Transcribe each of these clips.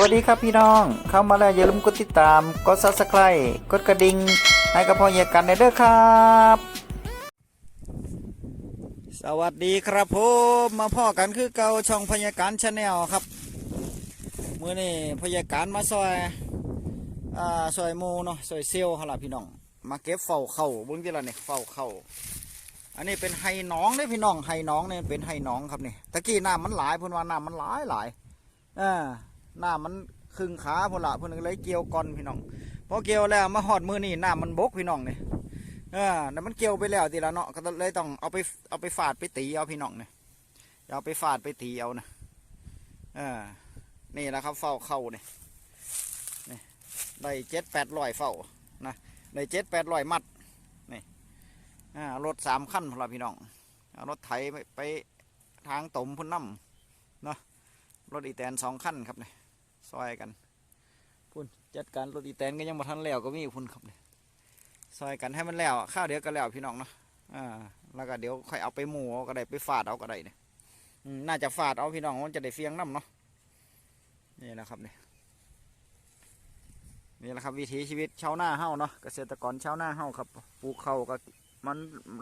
วัสดีครับพี่น้อง เข้ามาแล้วอย่าลืมกดติดตาม กด subscribe กดกระดิ่งให้กับพ่อเฮียกันในเด้อครับ สวัสดีครับผมมาพ่อกันคือเก่าช่องพยาการชาแนลครับมื้อนี้พยาการมาซอยอ่าซอยหมูเนาะซอยเซลล์เขาล่ะพี่น้อง มาเก็บเฝ้าเข่าเบิ่งที่ละเนี่ยเฝ้าเข่าอันนี้เป็นไห้น้องเด้อพี่น้องไห้น้องเนี่ยเป็นไห้น้องครับนี่ตะกี้น้ำมันหลายพิ่นว่าน้ำมันหลายหลายอ่า น้ำมันครึ่งขาพุ่นละพิ่นเลยเกี่ยวก่อนพี่น้องพอเกี่ยวแล้วมาหอดมือนี่น้ำมันบกพี่น้องเนี่เออแต่มันเกี่ยวไปแล้วทีละเนาะก็เลยต้องเอาไปเอาไปฝาดไปตีเอาพี่น้องเนี่ยเอาไปฝาดไปตีเอานะเออนี่แหละครับเฝ้าเข้าเนี่ยนี่ได้เจ็ดแปดร้อยเฝ้านะได้เจ็ดแปดร้อยมัดอ่ารถสามขั้นพละพี่น้องรถไถไปไปทางตมพุ่นน้ำเนาะรถอีแตนสองขั้นครับเนี่ย ซอยกันพุ่นจัดการรถอีแตนก็ยังมาทันแล้วก็มีพุ่นครับเนี่ยซอยกันให้มันแล้วข้าวเดียวก็แล้วพี่น้องเนาะอ่าแล้วก็เดี๋ยวค่อยเอาไปหมูเอาก็ได้ไปฝาดเอาก็ได้เนี่ยน่าจะฝาดเอาพี่น้องมันจะได้เฟียงน้ำเนาะนี่นะครับเนี่ยนี่แหละครับวิถีชีวิตชาวนาเฮ้าเนาะเกษตรกรชาวนาเฮ้าครับปลูกเขาก็มัน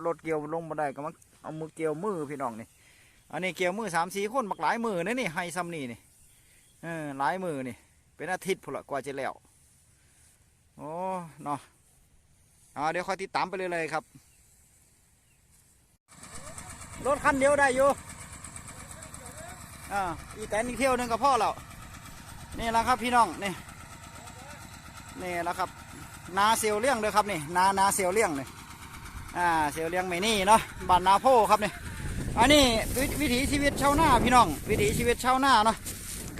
รถเกี่ยวลงมาได้ก็มันเอามือเกี่ยวมือพี่น้องนี่อันนี้เกี่ยวมือสามสี่คนบักหลายมือนะนี่ให้ซ้ำนี่นี่ เออหลายมือนี่ เป็นอาทิตย์พละกว่าจะแล้วโอ้เนาะเอาเดี๋ยวค่อยติดตามไปเลยเลยครับ รถคันเดียวได้อยู่อ่าอีแตนอีกเที่ยวหนึงกับพ่อเรานี่แหละครับพี่น้องนี่นี่แหละครับ นาเซียวเลี้ยงเลยครับนี่นานาเซียวเลี้ยงเลยอ่าเสียวเลี้ยงไม่นี่เนาะบ้านนาโพครับนี่อันนี้วิถีชีวิตชาวนาพี่น้อง วิถีชีวิตชาวนาเนาะ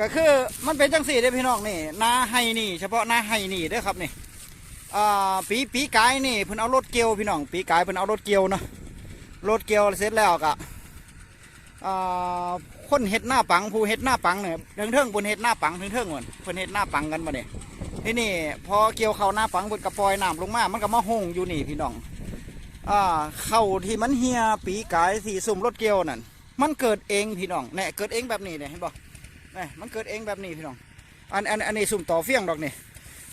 ก็คือมันเป็นจังสี่เด้อพี่น้องนี่นาไห้นี่ เฉพาะนาไห้นี่เด้อครับนี่อ่าปีปีกายนี่เพิ่นเอารถเกียวพี่น้องปีกายเพิ่นเอารถเกียวเนาะรถเกียวเสร็จแล้วก็อ่าคนเฮ็ดหน้าปังผู้เฮ็ดหน้าปังเนี่ยเทิงเทิงๆเพิ่นเฮ็ดหน้าปังเทิงเทิงเหมือนเพิ่นเฮ็ดหน้าปังกันมาเนี่ยที่นี่พอเกี่ยวเข้าหน้าปังเพิ่นกระปล่อยน้ำลงมา มันก็มาหงอยู่นี่พี่น้องอ่าเข้าที่มันเฮียปีกายสีสุ่มรถเกี่ยวนั่นมันเกิดเองพี่น้องเนี่ยเกิดเองแบบนี้เนี่ยเห็นบ่เนี่มันเกิดเองแบบนี้พี่น้อง อันอันอันนี้สุ่มต่อเฟี้ยงดอกนี่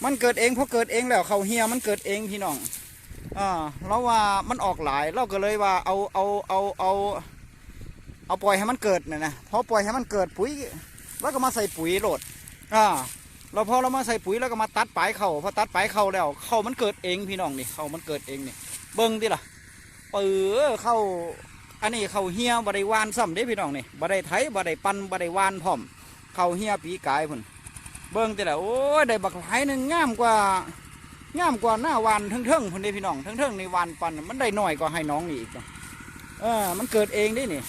มันเกิดเองเพราะเกิดเองแล้วเขาเฮียมันเกิดเองพี่น้องอ่าเราว่ามันออกหลายเราก็เลยว่าเอาเอาเอาเอาเอาปล่อยให้มันเกิดเนี่ยนะพอปล่อยให้มันเกิดปุ๋ยแล้วก็มาใส่ปุ๋ยโหลดอ่าเราพอเรามาใส่ปุ๋ยแล้วก็มาตัดปลายเขาพอตัดปลายเขาแล้วเขามันเกิดเองพี่น้องนี่เขามันเกิดเองนี่เบิ้งดิล่ะปือเข้าอันนี้เขาเฮียบไดวานซ้ำเด้พี่น้องนี่บไดไถบไดปันบไดวานพร้อม เขาเฮียปีกายพุ่นเบิ้งดิล่ะโอ้ยได้บักหลายหนึ่งงามกว่างามกว่าหน้าวานเทิงๆพุ่นเด้พี่น้องเทิงๆในวานปันมันได้หน้อยกว่าให้น้องนี่อีกเออมันเกิดเองเด้นี่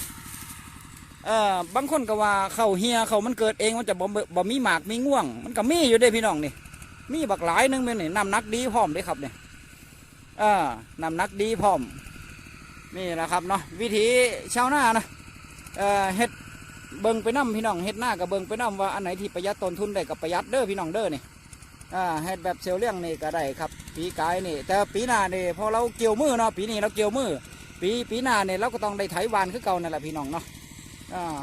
เออบางคนก็ว่าเขาเฮียเขามันเกิดเองมันจะบ่บ่มีหมากมีง่วง มันก็มีอยู่เด้พี่น้องนี่มีบักหลายหนึงแม่นนี่นำนักดีพร้อมเด้ครับเนี่ยเออนำนักดีพร้อมนี่นะครับเนาะวิธีชาวนานะเออเฮ็ด เบิ่งไปน้ำพี่น้องเฮ็ดหน้ากับเบิ่งไปน้ำว่าอันไหนที่ประหยัดต้นทุนได้กับประหยัดเด้อพี่น้องเด้อนี่อ่าเฮ็ดแบบเซลเลี้ยงนี่ก็ได้ครับปีกายนี่ แต่ปีหน้านี่พอเราเกี่ยวมือเนาะปีนี้เราเกี่ยวมือปีปีหน้านี่เราก็ต้องได้ไถวานคือเก่านั่นแหละพี่น้องเนาะอ่า